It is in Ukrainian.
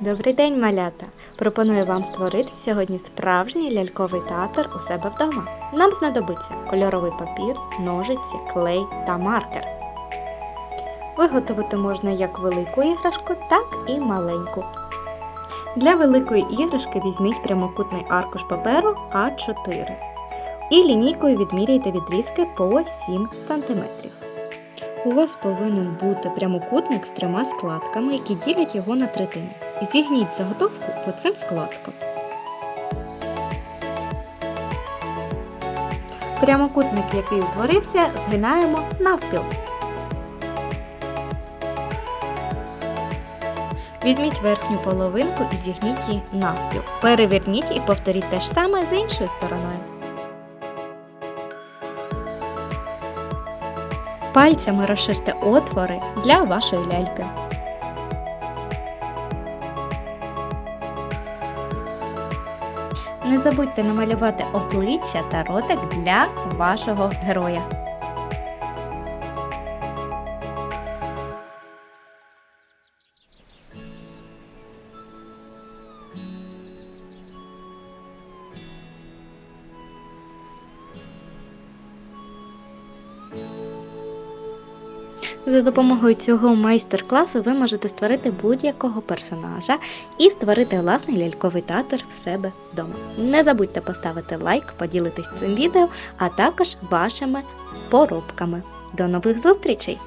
Добрий день, малята! Пропоную вам створити сьогодні справжній ляльковий театр у себе вдома. Нам знадобиться кольоровий папір, ножиці, клей та маркер. Виготовити можна як велику іграшку, так і маленьку. Для великої іграшки візьміть прямокутний аркуш паперу А4 і лінійкою відміряйте відрізки по 7 см. У вас повинен бути прямокутник з трьома складками, які ділять його на третини. Зігніть заготовку по цим складкам. Прямокутник, який утворився, згинаємо навпіл. Візьміть верхню половинку і зігніть її навпіл. Переверніть і повторіть те ж саме з іншою стороною. Пальцями розширте отвори для вашої ляльки. Не забудьте намалювати обличчя та ротик для вашого героя. За допомогою цього майстер-класу ви можете створити будь-якого персонажа і створити власний ляльковий театр в себе вдома. Не забудьте поставити лайк, поділитись цим відео, а також вашими поробками. До нових зустрічей!